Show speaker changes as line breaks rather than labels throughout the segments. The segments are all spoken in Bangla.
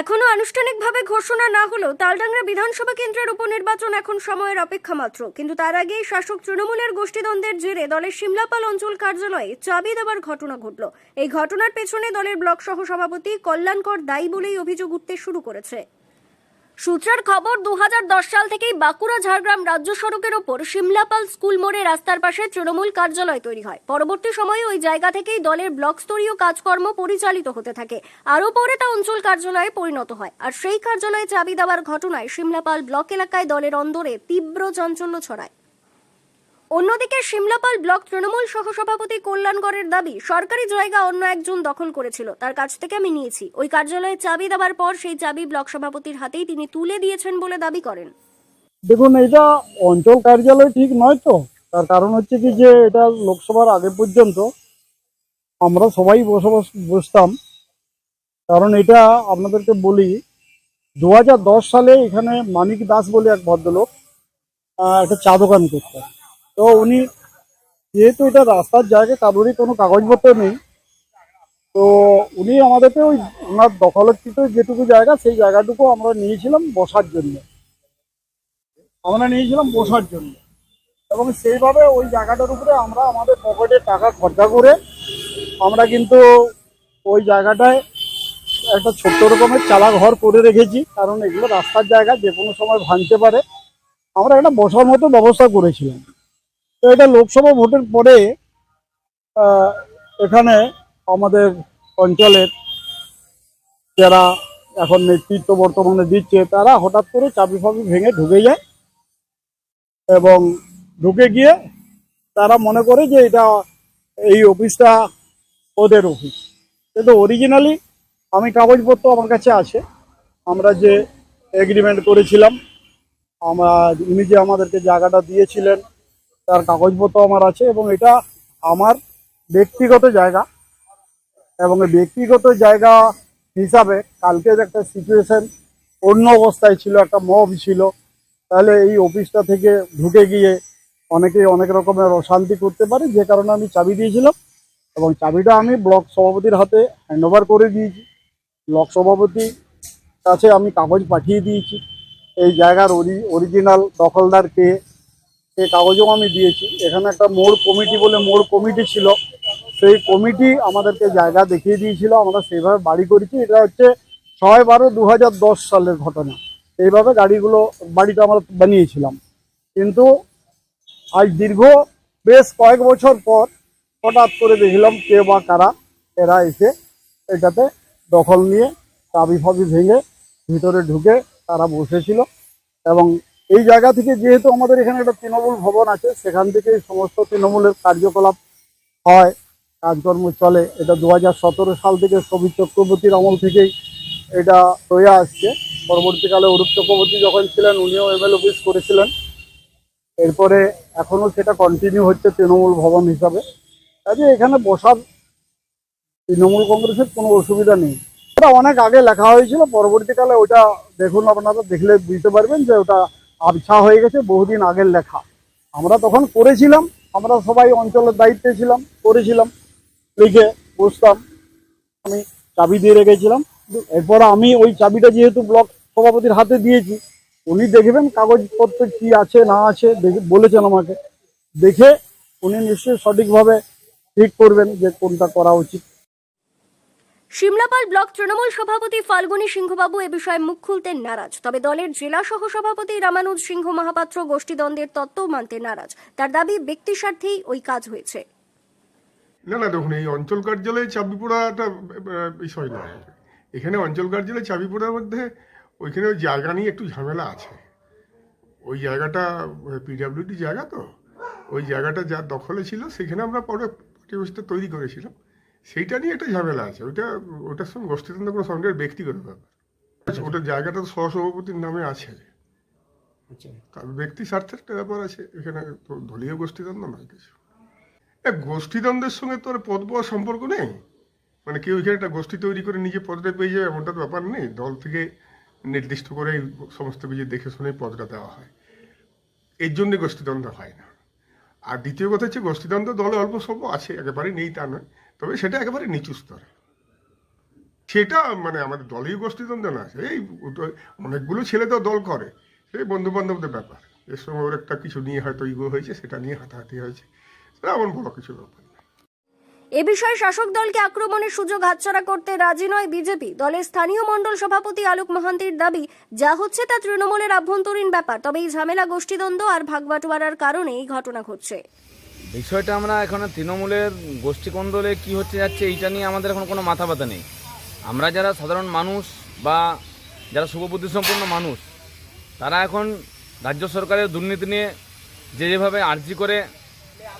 এখনও আনুষ্ঠানিকভাবে ঘোষণা না হলেও তালডাংরা বিধানসভা কেন্দ্রের উপনির্বাচন এখন সময়ের অপেক্ষা মাত্র। কিন্তু তার আগেই শাসক তৃণমূলের গোষ্ঠীদ্বন্দ্বের জেরে দলের সিমলাপাল অঞ্চল কার্যালয়ে চাবি দেওয়ার ঘটনা ঘটল। এই ঘটনার পেছনে দলের ব্লক সহ সভাপতি কল্যাণকর দায়ী বলেই অভিযোগ উঠতে শুরু করেছে। সূত্রের খবর দু হাজার দশ সাল থেকেই বাঁকুড়া, ঝাড়গ্রাম রাজ্য সড়কের ওপর সিমলাপাল স্কুল মোড়ে রাস্তার পাশে তৃণমূল কার্যালয় তৈরি হয়। পরবর্তী সময়ে ওই জায়গা থেকেই দলের ব্লক স্তরীয় কাজকর্ম পরিচালিত হতে থাকে। আরও পরে তা অঞ্চল কার্যালয়ে পরিণত হয়। আর সেই কার্যালয়ে চাবি দেওয়ার ঘটনায় সিমলাপাল ব্লক এলাকায় দলের অন্দরে তীব্র চাঞ্চল্য ছড়ায়। অন্যদিকে সিমলাপাল ব্লক তৃণমূল সহসভাপতি কল্যাণগড়ের দাবি, সরকারি জায়গা অন্য একজন দখল করেছিল, তার কাছ থেকে আমি নিয়েছি। ওই কার্যালয়ে চাবি দেওয়ার পর সেই চাবি ব্লক সভাপতির হাতেই তিনি তুলে দিয়েছেন বলে দাবি করেন।
দেখুন, এটা অঞ্চল কার্যালয় ঠিক নয় তো। তার কারণ হচ্ছে কি যে, এটা লোকসভার আগে পর্যন্ত আমরা সবাই বসবাস, বসতাম। কারণ এটা আপনাদেরকে বলি দু হাজার দশ সালে এখানে মানিক দাস বলে এক ভদ্রলোক একটা চা দোকান করতেন। তো উনি যেহেতু এটা রাস্তার জায়গায় কারোরই কোনো কাগজপত্র নেই, তো উনি আমাদেরকে ওই ওনার দখলকৃত যেটুকু জায়গা, সেই জায়গাটুকু আমরা নিয়েছিলাম বসার জন্য। আমরা নিয়েছিলাম বসার জন্য। এবং সেইভাবে ওই জায়গাটার উপরে আমরা আমাদের পকেটে টাকা খরচা করে আমরা কিন্তু ওই জায়গাটায় একটা ছোট্ট রকমের চালা ঘর করে রেখেছি। কারণ এগুলো রাস্তার জায়গা, যে কোনো সময় ভাঙতে পারে। আমরা একটা বসার মতো ব্যবস্থা করেছিলাম। তো এটা লোকসভা ভোটের পরে এখানে আমাদের অঞ্চলের যারা এখন নেতৃত্ব বর্তমানে দিচ্ছে, তারা হঠাৎ করে চাবি ফাবি ভেঙে ঢুকে যায় এবং ঢুকে গিয়ে তারা মনে করে যে এটা এই অফিসটা ওদের অফিস। কিন্তু অরিজিনালি আমি কাগজপত্র আমার কাছে আছে। আমরা যে এগ্রিমেন্ট করেছিলাম, আমরা, উনি যে আমাদেরকে জায়গাটা দিয়েছিলেন তার কাগজপত্র আমার আছে এবং এটা আমার ব্যক্তিগত জায়গা এবং ব্যক্তিগত জায়গা হিসাবে কালকের একটা সিচুয়েশন অন্য অবস্থায় ছিল, একটা মব ছিল, তাহলে এই অফিসটা থেকে ঢুকে গিয়ে অনেকেই অনেক রকমের অশান্তি করতে পারে, যে কারণে আমি চাবি দিয়েছিলাম এবং চাবিটা আমি ব্লক সভাপতির হাতে হ্যান্ড ওভার করে দিয়েছি। ব্লক সভাপতি কাছে আমি কাগজ পাঠিয়ে দিয়েছি। এই জায়গার অরিজিনাল দখলদার কে সেই কাগজও আমি দিয়েছি। এখানে একটা মোড় কমিটি বলে মোড় কমিটি ছিল। সেই কমিটি আমাদেরকে জায়গা দেখিয়ে দিয়েছিল। আমরা সেইভাবে বাড়ি করেছি। এটা হচ্ছে ছয় বারো দু সালের ঘটনা। এইভাবে গাড়িগুলো, বাড়িটা আমরা বানিয়েছিলাম। কিন্তু আজ দীর্ঘ বেশ কয়েক বছর পর হঠাৎ করে দেখলাম কে বা কারা, এরা এসে এটাতে দখল নিয়ে চাবি ফাবি ভেঙে ভিতরে ঢুকে তারা বসেছিল এবং এই জায়গা থেকে যেহেতু আমাদের এখানে একটা তৃণমূল ভবন আছে, সেখান থেকে সমস্ত তৃণমূলের কার্যকলাপ হয়, কাজকর্ম চলে। এটা দু হাজার সতেরো সাল থেকে সবিত চক্রবর্তীর আমল থেকেই এটা হয়ে আসছে। পরবর্তীকালে অরূপ চক্রবর্তী যখন ছিলেন, উনিও এমএল অফিস করেছিলেন। এরপরে এখনও সেটা কন্টিনিউ হচ্ছে তৃণমূল ভবন হিসাবে। কাজে এখানে বসার তৃণমূল কংগ্রেসের কোনো অসুবিধা নেই। ওটা অনেক আগে লেখা হয়েছিল, পরবর্তীকালে ওটা দেখুন, আপনারা দেখলে বুঝতে পারবেন যে ওটা আবছা হয়ে গেছে, বহুদিন আগের লেখা। আমরা তখন করেছিলাম, আমরা সবাই অঞ্চলের দায়িত্বে ছিলাম, করেছিলাম। লিখে বসতাম, আমি চাবি দিয়ে রেখেছিলাম। এরপর আমি ওই চাবিটা যেহেতু ব্লক সভাপতির হাতে দিয়েছি, উনি দেখবেন কাগজপত্র কি আছে, না আছে, দেখে বলেছেন আমাকে। দেখে উনি নিশ্চয়ই সঠিকভাবে ঠিক করবেন যে কোনটা করা উচিত।
সিমলাপাল ব্লক তৃণমূল সভাপতি ফাল্গুনী সিংহবাবু এ বিষয়ে মুখ খুলতে নারাজ। তবে দলের জেলা সহ সভাপতি রামানুজ সিংহ মহাপাত্র গোষ্ঠীদ্বন্দ্বের তত্ত্ব মানতে নারাজ। তার দাবি ব্যক্তি স্বার্থেই ওই কাজ হয়েছে।
না না, দেখুন, এই অঞ্চল কার্যালয়ে চাবি পড়াটা বিষয় নয় এখানে অঞ্চল কার্যালয়ে চাবি পড়ার মধ্যে ওইখানে ওই জায়গা নিয়ে একটু ঝামেলা আছে। ওই জায়গাটা পিডাব্লিউডি জায়গা তো? ওই জায়গাটা যা দখলে ছিল, সেখানে আমরা পরে তৈরি করেছিলাম। সেইটা নিয়ে একটা ঝামেলা আছে। ওইটা ওটার সঙ্গে গোষ্ঠীতন্ত্র কোনো সঙ্গে ব্যক্তিগত ব্যাপার। ওটা জায়গাটা তো সহসভাপতির নামে আছে। তার ব্যক্তি স্বার্থের একটা ব্যাপার আছে। এখানে তো দলীয় গোষ্ঠীদ্বন্দ্ব নয় কিছু। এ গোষ্ঠীদ্বন্দ্বের সঙ্গে তো আর পদ পাওয়ার সম্পর্ক নেই? মানে কেউ এখানে একটা গোষ্ঠী তৈরি করে নিজে পদটা পেয়ে যাবে এমনটা তো ব্যাপার নেই। দল থেকে নির্দিষ্ট করে সমস্ত কিছু দেখে শুনে পদটা দেওয়া হয়। এর জন্যে গোষ্ঠীদ্বন্দ্ব হয় না। আর দ্বিতীয় কথা হচ্ছে গোষ্ঠীদ্বন্দ্ব দলে অল্প স্বল্প আছে একেবারে নেই তা নয়। তবে সেটা একেবারে নিচু স্তরে। সেটা মানে আমাদের দলীয় গোষ্ঠীদ্বন্দ্ব না এই অনেকগুলো ছেলে তো দল করে, সেই বন্ধু বান্ধবদের ব্যাপার। এর সময় ওর একটা কিছু নিয়ে হয়তো ইগো হয়েছে, সেটা নিয়ে হাতাহাতি হয়েছে, সেটা এমন বড় কিছু ব্যাপার
এ বিষয়ে শাসক দলকে আক্রমণের সুযোগ হাতছাড়া করতে রাজি নয় বিজেপি। দলের স্থানীয় মণ্ডল সভাপতি আলোক মহান্তির দাবি, যা হচ্ছে তা তৃণমূলের আভ্যন্তরীণ ব্যাপার, তবে এই ঝামেলা গোষ্ঠীদ্বন্দ্ব আর ভাগবাটোয়ারার কারণে এই ঘটনা ঘটছে।
বিষয়টা আমরা এখন তৃণমূলের গোষ্ঠী কোন্দলে কি হচ্ছে যাচ্ছে, এইটা নিয়ে আমাদের এখন কোনো মাথা ব্যথা নেই। আমরা যারা সাধারণ মানুষ বা যারা শুভবুদ্ধি সম্পন্ন মানুষ, তারা এখন রাজ্য সরকারের দুর্নীতি নিয়ে যে যেভাবে আর্জি করে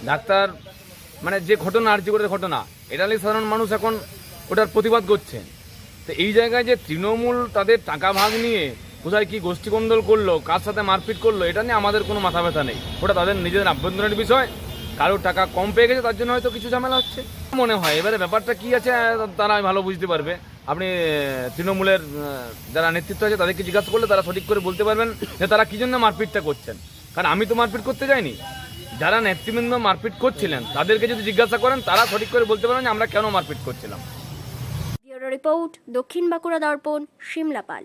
ডাক্তার মানে যে ঘটনা আর্জি করে ঘটনা, এটা নিয়ে সাধারণ মানুষ এখন ওটার প্রতিবাদ করছে। তো এই জায়গায় যে তৃণমূল তাদের টাকা ভাগ নিয়ে কোথায় কি গোষ্ঠীকন্দল করল, কার সাথে মারপিট করল, এটা নিয়ে আমাদের কোনো মাথা ব্যথা নেই। ওটা তাদের নিজেদের আভ্যন্তরীণ বিষয়। কারোর টাকা কম পেয়ে গেছে, তার জন্য হয়তো কিছু ঝামেলা হচ্ছে। মনে হয়? এবারে ব্যাপারটা কি আছে, তারা ভালো বুঝতে পারবে। আপনি তৃণমূলের যারা নেতৃত্ব আছে, তাদেরকে জিজ্ঞাসা করলে তারা সঠিক করে বলতে পারবেন যে তারা কি জন্য মারপিটটা করছেন। কারণ আমি তো মারপিট করতে যাইনি। যারা নেতৃবৃন্দ মারপিট করছিলেন, তাদেরকে যদি জিজ্ঞাসা করেন, তারা সঠিক করে বলতে পারবেন যে আমরা কেন মারপিট করছিলাম।
রিপোর্ট, দক্ষিণ বাঁকুড়া দর্পণ সিমলাপাল